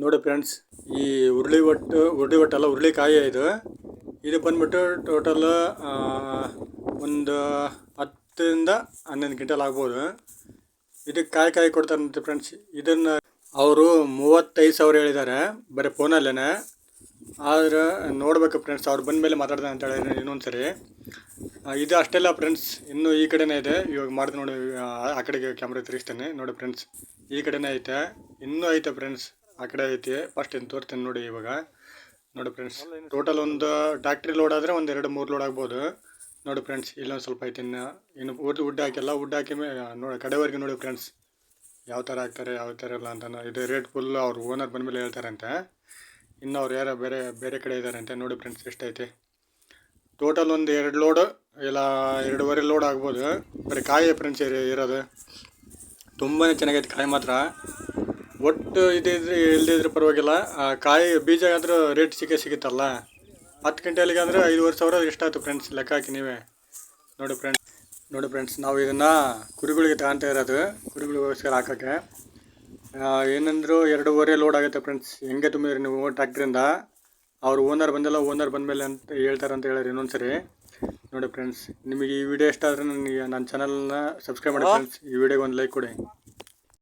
ನೋಡಿ ಫ್ರೆಂಡ್ಸ್, ಈ ಉರುಳಿ ಒಟ್ಟು, ಉರುಳಿ ಒಟ್ಟಲ್ಲ ಉರುಳಿಕಾಯಿ ಇದು. ಇದು ಬಂದ್ಬಿಟ್ಟು ಟೋಟಲ್ ಒಂದು ಹತ್ತರಿಂದ ಹನ್ನೊಂದು ಕ್ವಿಂಟಲ್ ಆಗ್ಬೋದು. ಇದಕ್ಕೆ ಕಾಯಿ ಕಾಯಿ ಕೊಡ್ತಾರಂತೆ ಫ್ರೆಂಡ್ಸ್. ಇದನ್ನು ಅವರು ಮೂವತ್ತೈದು ಸಾವಿರ ಹೇಳಿದ್ದಾರೆ, ಬರೀ ಫೋನಲ್ಲೇ ಆದ್ರೆ ನೋಡ್ಬೇಕು ಫ್ರೆಂಡ್ಸ್, ಅವ್ರು ಬಂದ ಮೇಲೆ ಮಾತಾಡ್ದೆ ಅಂತ ಹೇಳಿ ಇನ್ನೊಂದು ಸರಿ ಇದು ಅಷ್ಟೆಲ್ಲ ಫ್ರೆಂಡ್ಸ್, ಇನ್ನೂ ಈ ಕಡೆನೇ ಇದೆ. ಇವಾಗ ಮಾಡಿದೆ ನೋಡಿ, ಆ ಕಡೆಗೆ ಕ್ಯಾಮ್ರಾ ತಿರುಗಿಸ್ತೇನೆ. ನೋಡಿ ಫ್ರೆಂಡ್ಸ್, ಈ ಕಡೆನೇ ಐತೆ. ಇನ್ನೂ ಐತೆ ಫ್ರೆಂಡ್ಸ್. ಆ ಕಡೆ ಐತಿ. ಫಸ್ಟ್ ಏನು ತೋರ್ತೀನಿ ನೋಡಿ ಇವಾಗ. ನೋಡಿ ಫ್ರೆಂಡ್ಸ್ ಟೋಟಲ್ ಒಂದು ಟ್ಯಾಕ್ಟ್ರಿ ಲೋಡ್ ಆದರೆ ಒಂದು ಎರಡು ಮೂರು ಲೋಡ್ ಆಗ್ಬೋದು. ನೋಡಿ ಫ್ರೆಂಡ್ಸ್ ಇಲ್ಲೊಂದು ಸ್ವಲ್ಪ ಐತಿ ಇನ್ನು. ಇನ್ನು ವುಡ್ ವುಡ್ ಹಾಕಿಲ್ಲ ವುಡ್ ಹಾಕಿ ಮೇ ನೋಡಿ ಕಡೆವರೆಗೆ ನೋಡಿ ಫ್ರೆಂಡ್ಸ್ ಯಾವ ಥರ ಹಾಕ್ತಾರೆ ಯಾವ ಥರ ಇಲ್ಲ ಅಂತ ಇದು ರೇಟ್ ಫುಲ್ ಅವ್ರ ಓನರ್ ಬಂದಮೇಲೆ ಹೇಳ್ತಾರಂತೆ. ಇನ್ನು ಅವ್ರು ಯಾರೋ ಬೇರೆ ಬೇರೆ ಕಡೆ ಇದ್ದಾರಂತೆ ನೋಡಿ ಫ್ರೆಂಡ್ಸ್ ಎಷ್ಟೈತೆ. ಟೋಟಲ್ ಒಂದು ಎರಡು ಲೋಡ್ ಇಲ್ಲ ಎರಡೂವರೆ ಲೋಡ್ ಆಗ್ಬೋದು. ಬರೀ ಕಾಯಿ ಫ್ರೆಂಡ್ಸ್ ಇರೋದು ತುಂಬಾ ಚೆನ್ನಾಗೈತೆ ಕಾಯಿ ಮಾತ್ರ. ಒಟ್ಟು ಇದಿದ್ರೆ ಇಲ್ಲದಿದ್ರೆ ಪರವಾಗಿಲ್ಲ. ಕಾಯಿ ಬೀಜ ಆದರೂ ರೇಟ್ ಸಿಕ್ಕೇ ಸಿಗುತ್ತಲ್ಲ. ಹತ್ತು ಕ್ವಿಂಟಲ್ಗೆ ಅಂದರೆ ಐದುವರೆ ಸಾವಿರ ಎಷ್ಟಾಯ್ತು ಫ್ರೆಂಡ್ಸ್ ಲೆಕ್ಕ ಹಾಕಿ ನೀವೇ. ನೋಡಿ ಫ್ರೆಂಡ್ಸ್ ನೋಡಿ ಫ್ರೆಂಡ್ಸ್ ನಾವು ಇದನ್ನು ಕುರಿಗಳಿಗೆ ತಗೊಂತ ಇರೋದು ಕುರಿಗಳಿಗೋಸ್ಕರ ಹಾಕೋಕ್ಕೆ. ಏನಂದರೂ ಎರಡೂವರೆ ಲೋಡ್ ಆಗುತ್ತೆ ಫ್ರೆಂಡ್ಸ್ ಹೆಂಗೆ ತುಂಬಿದ್ರಿ ನೀವು ಟ್ಯಾಕ್ಟ್ರಿಂದ ಅವ್ರು ಓನರ್ ಬಂದಲ್ಲ ಓನರ್ ಬಂದಮೇಲೆ ಅಂತ ಹೇಳ್ತಾರೆ ಅಂತ ಹೇಳಿರಿ ಇನ್ನೊಂದು ಸರಿ ನೋಡಿ ಫ್ರೆಂಡ್ಸ್ ನಿಮಗೆ ಈ ವಿಡಿಯೋ ಇಷ್ಟ ಆದರೆ ನನಗೆ ನನ್ನ ಚಾನಲ್ನ ಸಬ್ಸ್ಕ್ರೈಬ್ ಮಾಡಿ ಫ್ರೆಂಡ್ಸ್ ಈ ವಿಡಿಯೋಗೆ ಒಂದು ಲೈಕ್ ಕೊಡಿ.